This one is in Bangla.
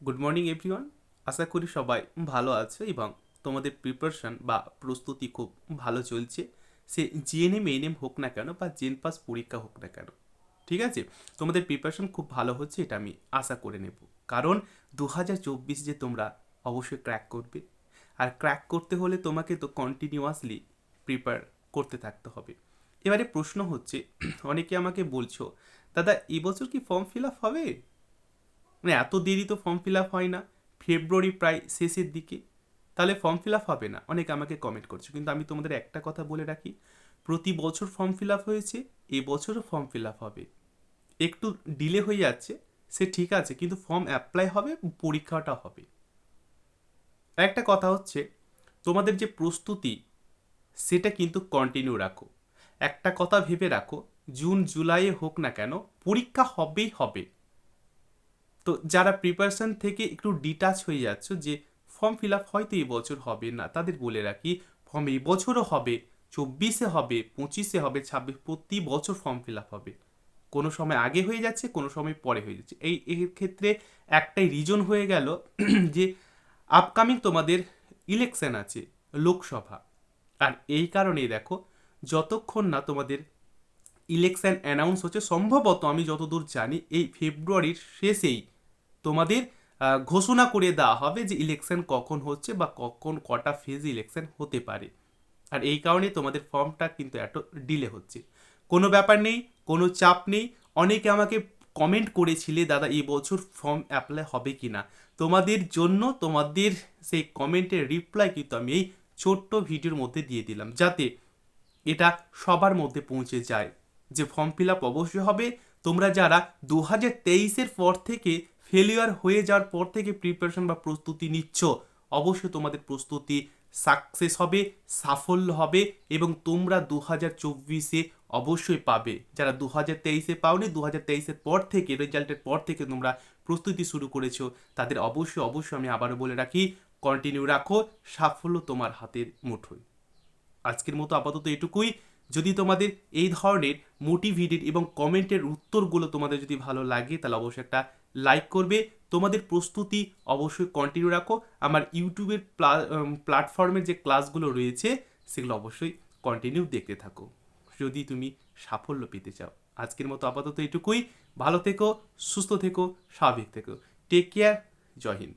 গুড মর্নিং এভরিওয়ান আশা করি সবাই ভালো আছে এবং তোমাদের প্রিপারেশন বা প্রস্তুতি খুব ভালো চলছে। সে জিএনএম এনএম হোক না কেন বা জেন পাস পরীক্ষা হোক না কেন, ঠিক আছে? তোমাদের প্রিপারেশন খুব ভালো হচ্ছে, এটা আমি আশা করে নেব। কারণ দু হাজার চব্বিশ যে তোমরা অবশ্যই ক্র্যাক করবে। আর ক্র্যাক করতে হলে তোমাকে তো কন্টিনিউয়াসলি প্রিপেয়ার করতে থাকতে হবে। এবারে প্রশ্ন হচ্ছে, অনেকে আমাকে বলছো, দাদা এবছর কি ফর্ম ফিল আপ হবে? মানে এত দেরি তো ফর্ম ফিল আপ হয় না। ফেব্রুয়ারি প্রায় শেষের দিকে। তাহলে ফর্ম ফিল আপ হবে না। অনেকে আমাকে কমেন্ট করছে। কিন্তু আমি তোমাদের একটা কথা বলে রাখি। প্রতি বছর ফর্ম ফিল আপ হয়েছে এবছরও ফর্ম ফিল আপ হবে। একটু ডিলে হয়ে যাচ্ছে, সে ঠিক আছে, কিন্তু ফর্ম অ্যাপ্লাই হবে, পরীক্ষাটা হবে। একটা কথা হচ্ছে, তোমাদের যে প্রস্তুতি, সেটা কিন্তু কন্টিনিউ রাখো। একটা কথা ভেবে রাখো জুন জুলাইয়ে হোক না কেন, পরীক্ষা হবেই হবে। তো যারা প্রিপারেশন থেকে একটু ডিটাচ হয়ে যাচ্ছ যে ফর্ম ফিল আপ হয়তো এই বছর হবে না, তাদের বলে রাখি ফর্ম এই বছরও হবে, চব্বিশে হবে, পঁচিশে হবে, ছাব্বিশ, প্রতি বছর ফর্ম ফিল আপ হবে। কোনো সময় আগে হয়ে যাচ্ছে, কোনো সময় পরে হয়ে যাচ্ছে। এই এর ক্ষেত্রে একটাই রিজন হয়ে গেল যে আপকামিং তোমাদের ইলেকশন আছে, লোকসভা। আর এই কারণেই দেখো, যতক্ষণ না তোমাদের ইলেকশন অ্যানাউন্স হচ্ছে, সম্ভবত আমি যতদূর জানি, এই ফেব্রুয়ারির শেষেই তোমাদের ঘোষণা করে দেওয়া হবে যে ইলেকশন কখন হচ্ছে বা কখন কটা ফেজ ইলেকশন হতে পারে। আর এই কারণে তোমাদের ফর্মটা কিন্তু এত ডিলে হচ্ছে। কোনো ব্যাপার নেই, কোনো চাপ নেই। অনেকে আমাকে কমেন্ট করেছিলে, দাদা, এই বছর ফর্ম অ্যাপ্লাই হবে কি না তোমাদের জন্য, তোমাদের সেই কমেন্টের রিপ্লাই কিন্তু আমি এই ছোট্ট ভিডিওর মধ্যে দিয়ে দিলাম, যাতে এটা সবার মধ্যে পৌঁছে যায়। যে ফর্ম ফিল আপ অবশ্যই হবে। তোমরা যারা দু হাজার তেইশের পর থেকে ফেলিওর হয়ে যাওয়ার পর থেকে প্রিপারেশন বা প্রস্তুতি নিচ্ছ। অবশ্যই তোমাদের প্রস্তুতি সাকসেস হবে, সাফল্য হবে এবং তোমরা দু হাজার চব্বিশে অবশ্যই পাবে। যারা দু হাজার তেইশে পাওনি দু হাজার তেইশের পর থেকে, রেজাল্টের পর থেকে তোমরা প্রস্তুতি শুরু করেছ, তাদের অবশ্যই অবশ্যই আমি আবারও বলে রাখি কন্টিনিউ রাখো, সাফল্য তোমার হাতের মুঠোয়। আজকের মতো আপাতত এটুকুই। যদি তোমাদের এই ধরনের মোটিভেটেড এবং কমেন্টের উত্তরগুলো তোমাদের যদি ভালো লাগে, তাহলে অবশ্যই একটা লাইক করবে। তোমাদের প্রস্তুতি অবশ্যই কন্টিনিউ রাখো। আমার ইউটিউবের প্ল্যাটফর্মের যে ক্লাসগুলো রয়েছে, সেগুলো অবশ্যই কন্টিনিউ দেখতে থাকো। যদি তুমি সাফল্য পেতে চাও। আজকের মতো আপাতত এটুকুই ভালো থেকো, সুস্থ থেকো, স্বাভাবিক থেকো। টেক কেয়ার জয় হিন্দ।